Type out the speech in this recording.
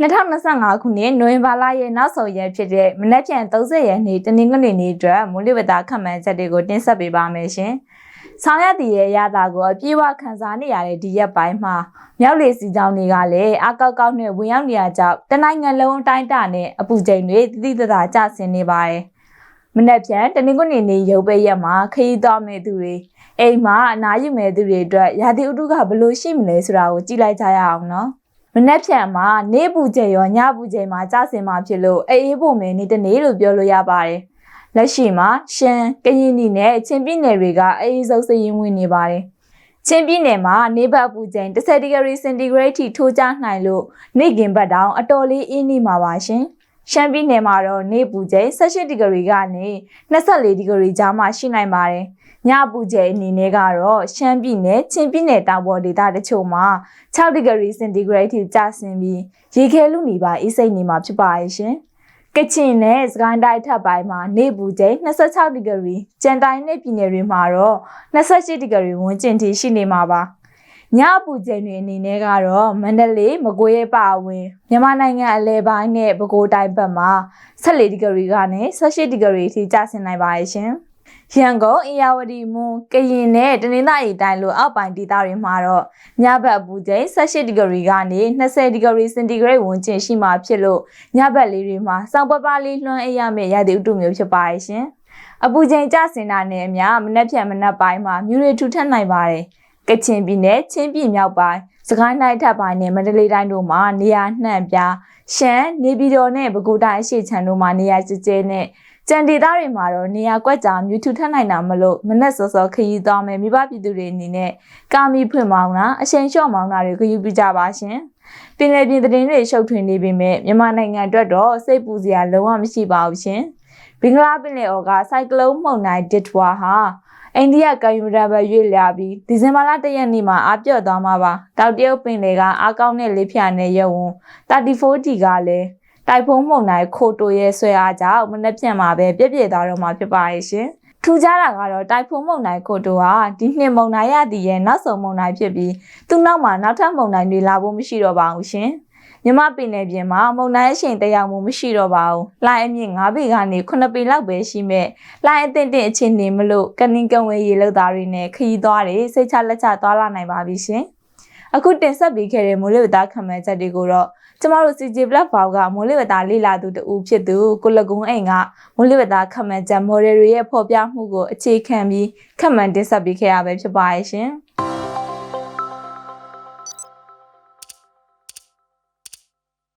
2025ခုနှစ်နိုဝင်ဘာလရဲ့နောက်ဆုံးရက်ဖြစ်တဲ့မနက်ဖြန်30ရက်နေ့တနင်္ဂနွေနေ့အတွက်မိုးလေဝသခန့်မှန်းချက်တွေကိုတင်ဆက်ပေးပါမယ်ရှင်။ဆောင်းရည်ရဲ့ရတာကိုအပြည့်အဝခံစားနေရတဲ့ဒီရက်ပိုင်းမှာမြောက်လေစီကြောင်းတွေကလည်းအကောက်ကောက်နဲ့ဝင်ရောက်နေရကြောင်းတနိုင်ငံလုံးအတိုင်းအတာနဲ့အပူချိန်တွေတိတိတသာကျဆင်းနေပါတယ်။မနက်ဖြန်တနင်္ဂနွေနေ့ရုပ်ပဲရက်မှာခရီးသွားမဲ့သူတွေအိမ်မှာအနားယူမဲ့သူတွေအတွက်ရာသီဥတုကဘယ်လိုရှိမလဲဆိုတာကိုကြည့်လိုက်ကြရအောင်နော်။ မနက်ဖြန်မှာနေပူချိန်ရောညပူချိန်မှာကျဆင်းမှာဖြစ်လို့အေးအေးဖို့မယ်နေ့တစ်နေ့လို့ပြောလို့ရပါတယ်။လက်ရှိမှာရှမ်းကရင်ပြည်နဲ့ချင်းပြည်နယ်တွေကအေးအေးဆုံးစည်ရင်ဝင်နေပါတယ်။ချင်းပြည်နယ်မှာနေဘက်ပူချိန်10ဒီဂရီစင်တီဂရိတ်ထိထိုးကျနိုင်လို့နေကင်ဘတ်တောင်အတော်လေးအင်းနေမှာပါရှင်။ ရှမ်းပြည်နယ်မှာတော့နေပူချိန်18ဒီဂရီကနေ24ဒီဂရီကြားမှာရှိနိုင်ပါတယ်။ညပူကျဲအနေနဲ့ကတော့ရှမ်းပြည်နယ်ချင်းပြည်နယ်တောင်ပေါ်ဒေသတချို့မှာ6ဒီဂရီစင်တီဂရိတ်ထိကျဆင်းပြီးရေခဲလူနေပါအေးစိတ်နေမှာဖြစ်ပါရဲ့ရှင်။ကချင်နဲ့စကိုင်းတိုင်းထပ်ပိုင်းမှာနေပူကျဲ26ဒီဂရီကြံတိုင်းနဲ့ပြည်နယ်တွေမှာတော့28ဒီဂရီဝန်းကျင်ထိရှိနေမှာပါ။ ညအပူချိန်တွေအနေနဲ့ကတော့မန္တလေးမကွေးရဲ့ပါဝင်မြန်မာနိုင်ငံအလဲပိုင်းနဲ့ပဲခူးတိုင်းဘက်မှာ14ဒီဂရီကနေ18ဒီဂရီထိကျဆင်းနိုင်ပါရဲ့ရှင်။ရန်ကုန်အေရဝတီမွန်ကရင်နဲ့တနင်္သာရီတိုင်းလိုအောက်ပိုင်းဒေသတွေမှာတော့ညဘက်အပူချိန်18ဒီဂရီကနေ20ဒီဂရီစင်တီဂရိတ်ဝန်းကျင်ရှိမှဖြစ်လို့ညဘက်လေးတွေမှာစောင်းပပလေးလွှမ်းအေးရမယ့်ရာသီဥတုမျိုးဖြစ်ပါရဲ့ရှင်။အပူချိန်ကျဆင်းတာနဲ့အမျှမနက်ဖြန်မနက်ပိုင်းမှာမြူတွေထူထပ်နိုင်ပါတယ်။ ကချင်ပြည်နယ်ချင်းပြည်မြောက်ပိုင်းစကိုင်းတိုင်းထပ်ပိုင်းနဲ့မန္တလေးတိုင်းတို့မှာနေရာနှံ့ပြားရှမ်းနေပြည်တော်နဲ့ပဲခူးတိုင်းအရှိချမ်းတို့မှာနေရာကျကျနဲ့ကြံဒေသတွေမှာတော့နေရာကွက်ကြားမြူထူထပ်နိုင်တာမလို့မနဲ့စောစောခရီးသွားမယ်မိဘပြည်သူတွေအနေနဲ့ကာမီဖွင့်မောင်းတာအချိန်လျှော့မောင်းတာတွေခရီးပြကြပါရှင်ပင်လယ်ပြင်သတင်းတွေရှုပ်ထွေးနေပေမဲ့မြန်မာနိုင်ငံအတွက်တော့စိတ်ပူစရာလုံးဝမရှိပါဘူးရှင်ဘင်္ဂလားပင်လယ်အော်ကစိုက်ကလုန်းမှုန်တိုင်းဒစ်ထွာဟာ အိန္ဒိယကံယူရဘရွေ့လျာပြီးဒီဇင်ဘာလ၁ရက်နေ့မှာအပြော့သွားမှာပါတောက်တရုတ်ပင်လယ်ကအားကောင်းတဲ့လေးဖြာနဲ့ရုံဝန် 34တီကလည်းတိုက်ဖုံးမှုန်တိုင်းခိုတိုရဲ့ဆွဲအားကြောင့်မနှက်ဖြန်မှာပဲပြည့်ပြည့်သွားတော့မှာဖြစ်ပါရဲ့ရှင်။ထူးခြားတာကတော့တိုက်ဖုံးမုန်တိုင်းခိုတိုဟာဒီနှစ်မုန်တိုင်းရသည့်ရဲ့နောက်ဆုံးမုန်တိုင်းဖြစ်ပြီးသူ့နောက်မှာနောက်ထပ်မုန်တိုင်းတွေလာဖို့မရှိတော့ပါဘူးရှင်။ မြမပင်နယ်ပြင်မှာမုန်တိုင်းအရှိန်တရားမှုမရှိတော့ပါဘူး။လိုင်းအမြင့်9ပေကနေ9ပေလောက်ပဲရှိမဲ့လိုင်းအသင့်တင်အခြေအနေမလို့ကနင်းကံဝဲရေလောက်သားတွေနဲ့ခရီးသွားတွေစိတ်ချလက်ချသွားလာနိုင်ပါပြီရှင်။အခုတင်ဆက်ပေးခဲ့တဲ့မိုးလေဝသခန့်မှန်းချက်တွေကိုတော့ကျမတို့ CJ platform ကမိုးလေဝသလေ့လာသူတူဖြစ်သူကိုလကုန်းအိမ်ကမိုးလေဝသခန့်မှန်းချက် model တွေရဲ့ဖော်ပြမှုကိုအခြေခံပြီးခန့်မှန်းတင်ဆက်ပေးခဲ့ရပဲဖြစ်ပါရဲ့ရှင်။